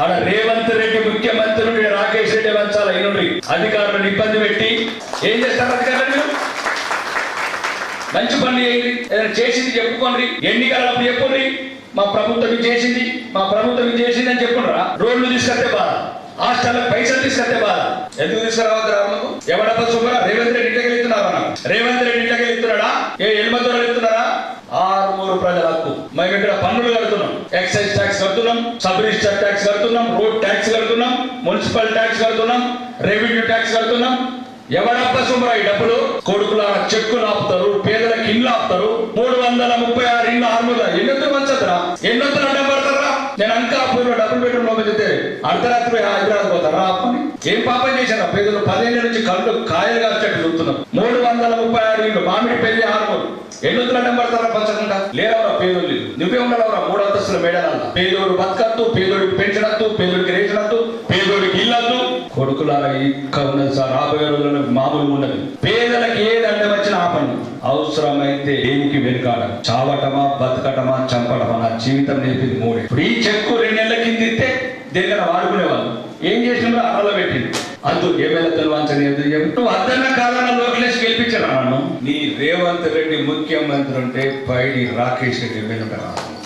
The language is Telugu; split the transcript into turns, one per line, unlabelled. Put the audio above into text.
ఆడ రేవంత్ రెడ్డి ముఖ్యమంత్రి రాకేష్ రెడ్డి వంచాల ఇనుడి అధికారులను ఇబ్బంది పెట్టి ఏం చేస్తారు అధికారులు? మంచి పని చేయండి ఏదైనా చేసింది చెప్పుకోండి. ఎన్నికలప్పుడు చెప్పుకోండి మా ప్రభుత్వం చేసింది మా ప్రభుత్వం చేసింది అని చెప్పుకుంటారా రోడ్లు తీసుకొస్తే బాధ హాస్టల్ పైసలు తీసుకొస్తే బాధ. ఎందుకు తీసుకురావద్దు రామకు ఎవడప్ప సుబ్బరా రేవంత్ రెడ్డి ఇంటికి వెళ్తున్నారా రేవంత్ రెడ్డి ఇంటికి వెళ్తున్నాడా? ఏ ఎనిమిది వెళ్తున్నారా ఆరుమూరు ప్రజల హక్కు. మేము ఇక్కడ పన్నులు కడుతున్నాం ఎక్సైజ్ ట్యాక్స్ కడుతున్నాం సబ్ రిజిస్టర్ ట్యాక్స్ కడుతున్నాం రోడ్ ట్యాక్స్ కడుతున్నాం మున్సిపల్ ట్యాక్స్ కడుతున్నాం రెవెన్యూ ట్యాక్స్ కడుతున్నాం. ఎవరప్ప సుమరా ఈ డబ్బులు? కొడుకుల చెక్కులు ఆపుతారు పేదలకు ఇల్లు ఆపుతారు మూడు వందల ముప్పై ఆరు ఇల్లు ఆరుమూల ఎన్నొద్దు మంచదురా ఎన్నొద్దు అడ్డం పడతారా? నేను పూర్వ డబ్బులు బెడ్రూమ్లో పెడితే అర్ధరాత్రి హైదరాబాద్ పోతారా? అప్పని ఏం పాపం చేశారా? పేదలు పదేళ్ళ నుంచి కళ్ళు కాయలు కాల్చేట్టు చూస్తున్నాం మూడు వందల ముప్పై ఆరు ఇల్లు మామిడి పెళ్ళి ఆరుమూలు. ఎన్నెత్తులు అడ్డం పడతారా పంచకుండా లేరవరా పేదోళ్ళు నువ్వే ఉండాలవరా మూడు అంతస్తుల మేడాలన్న పేదోడు బతకద్దు పేదోడికి పెంచడద్దు పేదోడికి రేచడద్దు పేదోడికి ఇల్లద్దు కొడుకులారా ఇంకా ఉన్నది సార్ రాబోయే రోజుల్లో మామూలు ఉండదు. పేదలకు ఏది అడ్డం వచ్చిన ఆపండి. అవసరమైతే దేనికి వెనుకాడ చావటమా బతకటమా చంపటమా? నా జీవితం నేర్పింది మూడే. ఇప్పుడు ఈ చెక్కు రెండు నెలల కింద ఇస్తే దేనికన్నా వాడుకునేవాళ్ళు. ఏం చేసినా అరలో పెట్టింది అద్దు ఏమైనా తెలివాల్సిన నువ్వు కాదన్న లోకలేష్ గెలిపించాను నన్ను నీ రేవంత్ రెడ్డి ముఖ్యమంత్రి అంటే పైడి రాకేష్ రెడ్డి వెనుక రాదు